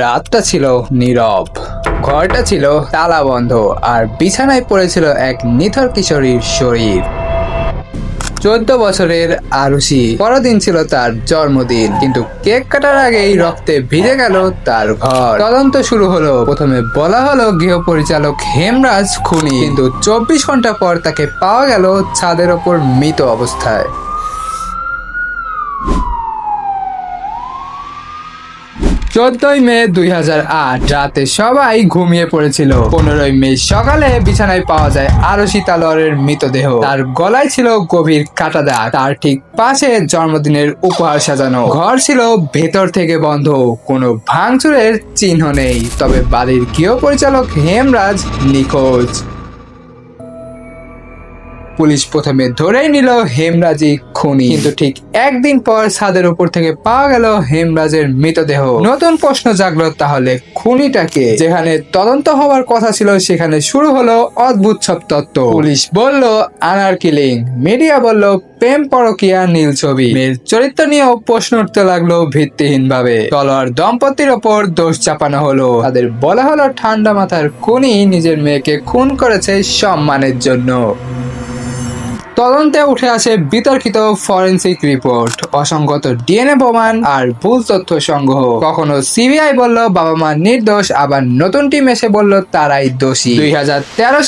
রাতটা ছিল নীরব। ঘরটা ছিল তালা বন্ধ আর বিছানায় পড়েছিল এক নিথর কিশোরীর শরীর। চোদ্দ বছরের আরুষি। পরদিন ছিল তার জন্মদিন, কিন্তু কেক কাটার আগেই রক্তে ভিজে গেল তার ঘর। তদন্ত শুরু হলো। প্রথমে বলা হলো গৃহ পরিচালক হেমরাজ খুনি, কিন্তু চব্বিশ ঘণ্টা পর তাকে পাওয়া গেল ছাদের ওপর মৃত অবস্থায়। চোদ্দই মে দুই হাজার আট রাতে সবাই ঘুমিয়ে পড়েছিল। পনেরোই মে সকালে বিছানায় পাওয়া যায় আরশি তালোয়ারের মৃতদেহ। তার গলায় ছিল গভীর কাটা দাগ। তার ঠিক পাশে জন্মদিনের উপহার সাজানো। ঘর ছিল ভেতর থেকে বন্ধ। কোনো ভাঙচুরের চিহ্ন নেই। তবে বাড়ির গৃহ পরিচালক হেমরাজ নিখোঁজ। পুলিশ প্রথমে ধরেই নিল হেমরাজি খুনি। কিন্তু ঠিক একদিন পর ছাদের উপর থেকে পাওয়া গেল হেমরাজের মৃতদেহ। নতুন প্রশ্ন জাগলো তাহলে খুনিটাকে। যেখানে তদন্ত হওয়ার কথা ছিল, সেখানে শুরু হলো অদ্ভুত সব তত্ত্ব। পুলিশ বলল, আনার কিলিং। মিডিয়া বলল, প্রেম পরকিয়া, নীল ছবি। মেয়ের চরিত্র নিয়েও প্রশ্ন উঠতে লাগল ভিত্তিহীন ভাবে তলোয়ার দম্পতির ওপর দোষ চাপানো হলো। তাদের বলা হলো, ঠান্ডা মাথার খুনি নিজের মেয়েকে খুন করেছে সম্মানের জন্য। তদন্তে উঠে আসে বিতর্কিত ফরেন্সিক রিপোর্ট, অসংগত ডিএনএ প্রমাণ আর ভুল তথ্য সংগ্রহ। কখনো সিবিআই বলল, বাবা মা নির্দোষ, আবার নতুন টিম এসে বলল, তারাই দোষী। দুই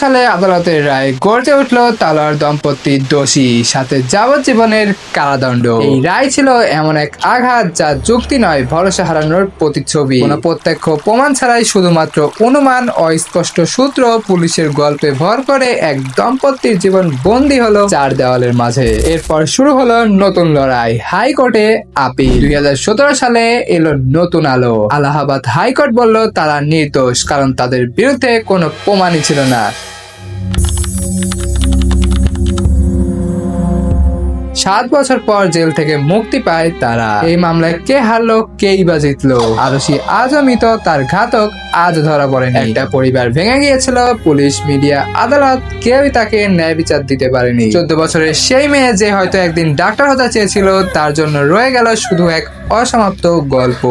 সালে আদালতের রায় গড়তে উঠল তালোয়ার দম্পতি দোষী, সাথে যাবজ্জীবনের কারাদণ্ড। এই রায় ছিল এমন এক আঘাত যা যুক্তি নয়, ভরসা হারানোর প্রতিচ্ছবি। কোনো প্রত্যক্ষ প্রমাণ ছাড়াই শুধুমাত্র অনুমান, অস্পষ্ট সূত্র পুলিশের গল্পে ভর করে এক দম্পতির জীবন বন্দী হলো চার দেওয়ালের মাঝে। এরপর শুরু হলো নতুন লড়াই। হাইকোর্টে আপিল। দুই হাজার সতেরো সালে এলো নতুন আলো। আলাহাবাদ হাইকোর্ট বলল, তারা নির্দোষ, কারণ তাদের বিরুদ্ধে কোনো প্রমাণই ছিল না। সাত বছর পর জেল থেকে মুক্তি পায় তারা। এই মামলায় কে হারলো, কেই বা জিতলো? আরশি আজও মৃত, তার ঘাতক আজ ধরা পড়েনি। একটা পরিবার ভেঙে গিয়েছিল, পুলিশ, মিডিয়া, আদালত কেউই তাকে ন্যায় বিচার দিতে পারেনি। চোদ্দ বছরের সেই মেয়ে যে হয়তো একদিন ডাক্তার হতে চেয়েছিল, তার জন্য রয়ে গেল শুধু এক অসমাপ্ত গল্প।